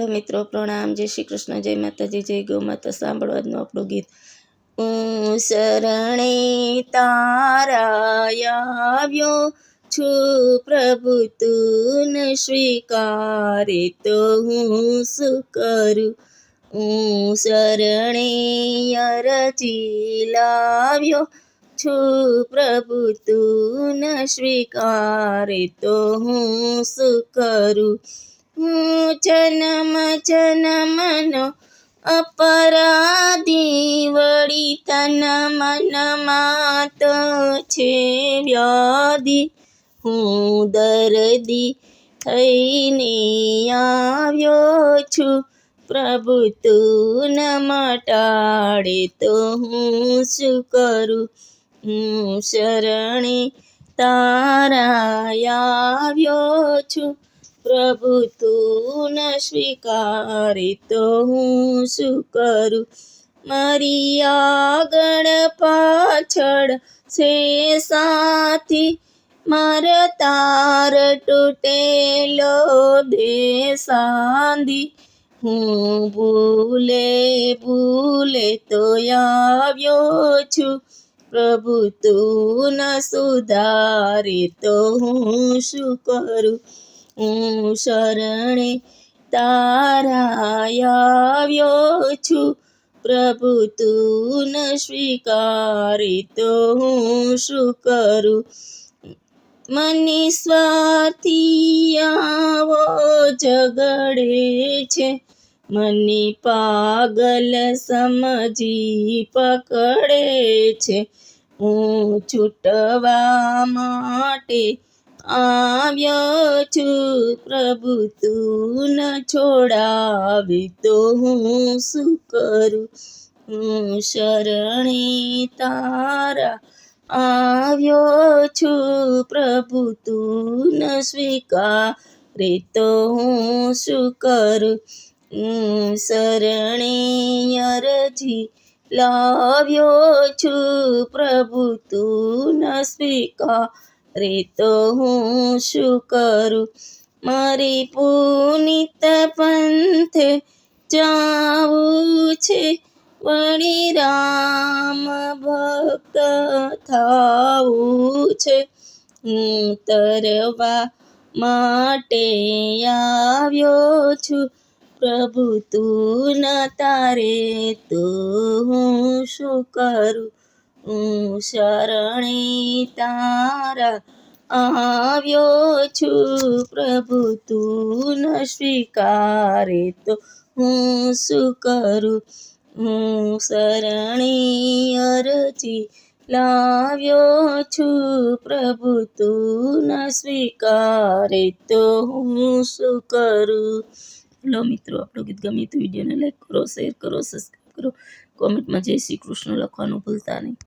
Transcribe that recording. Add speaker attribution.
Speaker 1: Hello મિત્રો, પ્રણામ. જય શ્રી કૃષ્ણ. જય માતાજી. જય ગૌ માતા. સાંભળવાનું આપણું ગીત. શરણે તારા આવ્યો છું પ્રભુ તું સ્વીકારે તો હું શું કરું? હું શરણે અરજી લાવ્યો છું પ્રભુ તું સ્વીકારે તો હું શું કરું? હું જન્મ, જન્મનો અપરાધી વળી તન મનમાં તો છે વ્યાધિ. હું દર્દી થઈને આવ્યો છું. પ્રભુ તું ન મટાડે તો હું શું કરું? હું શરણે તારા આવ્યો છું. પ્રભુ તું ન સ્વીકારે તો હું શું કરું? મારી આગળ પાછળ છે સાથી, મારા તાર તૂટેલો દે સાંધી હું ભૂલે ભૂલે તો આવ્યો છું પ્રભુ તું ન સુધારે તો હું શું કરું? હું શરણે તારા છું. પ્રભુ તું સ્વીકારે તો હું શું કરું? મને સ્વાર્થી આવો ઝઘડે છે. મને પાગલ સમજી પકડે છે. હું છૂટવા માટે આવ્યો છું પ્રભુ તું ન છોડાવે તો હું શું કરું? હું શરણે તારા આવ્યો છું પ્રભુ તું ન સ્વીકારે તો હું શું કરું? હું શરણે અરજી લાવ્યો છું પ્રભુ તું ન સ્વીકારે તો હું શું કરું? મારી પુનિત પંથે જાવું છે. વળી રામ ભક્ત થાવું છે. હું તરવા માટે આવ્યો છું. પ્રભુ, તું ન તારે તો હું શું કરું? શરણે તારા આવ્યો છું પ્રભુ, તું ન સ્વીકારે તો હું શું કરું? હું શરણે અરજી લાવ્યો છું પ્રભુ, તું ન સ્વીકારે તો હું શું કરું? લો મિત્રો, આપણું ગીત ગમે તો વિડીયોને લાઈક કરો શેર કરો સબસ્ક્રાઈબ કરો. કોમેન્ટમાં જય શ્રી કૃષ્ણ લખવાનું ભૂલતા નહીં.